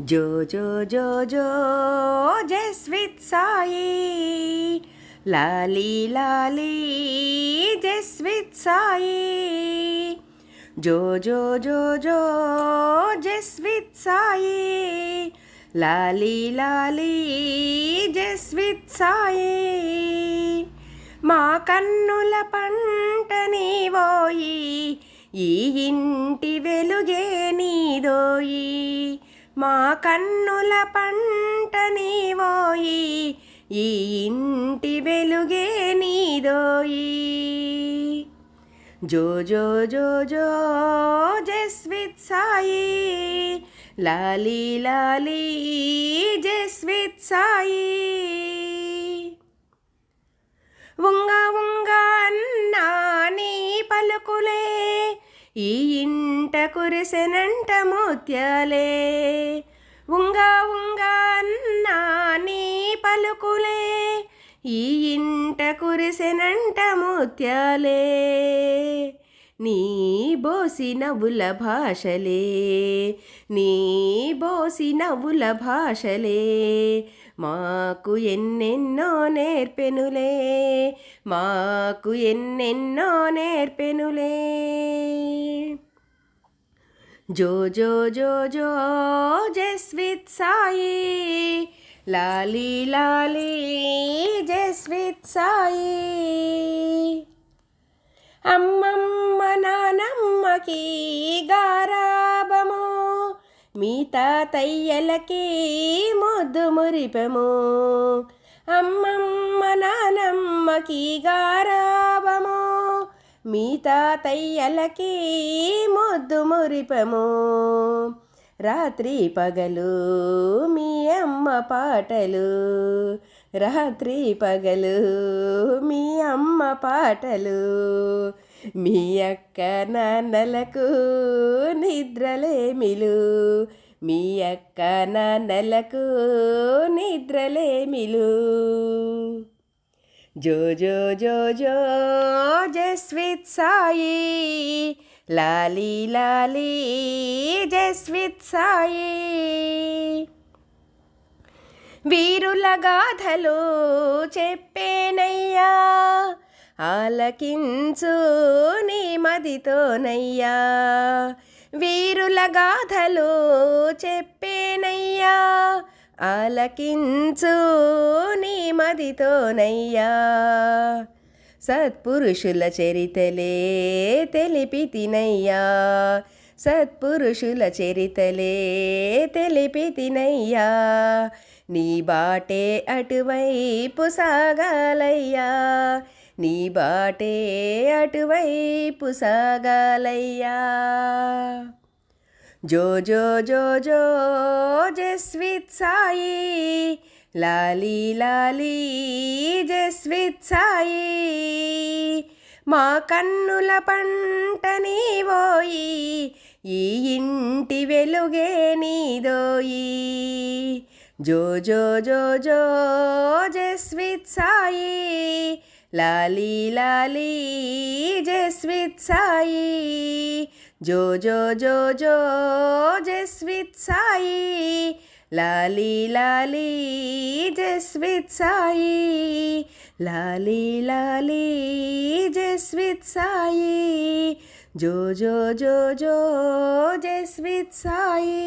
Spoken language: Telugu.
జో జో జో జో జయ విత్ సాయి. లాలీ లాలీ జయ విత్ సాయి. జో జో జో జో జయ విత్ సాయి. లాలీ లాలీ జయ విత్ సాయి. మా కన్నుల పంట నీవోయి ఈ ఇంటి వెలుగే నీదోయి. మా కన్నుల పంట నీవోయి ఈ ఇంటి వెలుగే నీదోయి జో జో జో జో జస్విత్ సాయి. లాలీ లాలీ జస్విత్ సాయి. ఉంగ ఉంగ అన్నా నీ పలుకులే ఈ ఇంట కురిసెనంట ముత్యాలే. ఉంగ ఉంగ అన్నా నీ పలుకులే. ఈ ఇంట కురిసెనంట ముత్యాలే. నీ బోసి నవ్వుల భాషలే నీ బోసి నవ్వుల భాషలే మాకు ఎన్నెన్నో నేర్పెనులే మాకు ఎన్నెన్నో నేర్పెనులే జో జో జో జో జస్విత్ సాయి లాలీ లాలీ జస్విత్ సాయి అమ్మమ్మ నానమ్మకి గారాబము మీ తాతయ్యలకి ముద్దు మురిపము అమ్మమ్మ నానమ్మకి గారాబము మీ తాతయ్యలకి ముద్దు మురిపము రాత్రి పగలు మీ అమ్మ పాటలు రాత్రి పగలు మీ అమ్మ పాటలు. మీ అక్క నాన్నలకు నిద్రలేమిలు మీ అక్క నాన్నలకు నిద్రలేమిలు జో జో జో జో జస్విత్ సాయి. లాలీ లాలీ జస్విత్ సాయి. వీరుల గాథలు చెప్పేనయ్యా. ఆలకించు నీ మదితోనయ్యా. వీరుల గాథలు చెప్పేనయ్యా. ఆలకించు నీ మదితోనయ్యా. సత్పురుషుల చరితలే తెలిపి తినయ్యా. సత్పురుషుల చరితలే తెలిపి తినయ్యా. నీ బాటే అటువైపు సాగాలయ్యా. నీ బాటే అటువైపు సాగాలయ్యా. జో జో జో జో జస్విత్ సాయి. లాలీ లాలీ జస్విత్ సాయి. మా కన్నుల పంట నీవోయి ఈ ఇంటి వెలుగే నీదోయి. జో జో జో జో జస్విత్ సాయి. లాలీ లాలీ జస్విత్ సాయి జో జో జో జో జస్విత్ సాయి లాలీ లాలీ జస్విత్ సాయి లాలీ లాలీ జస్విత్ సాయి జో జో జో జో జస్విత్ సాయి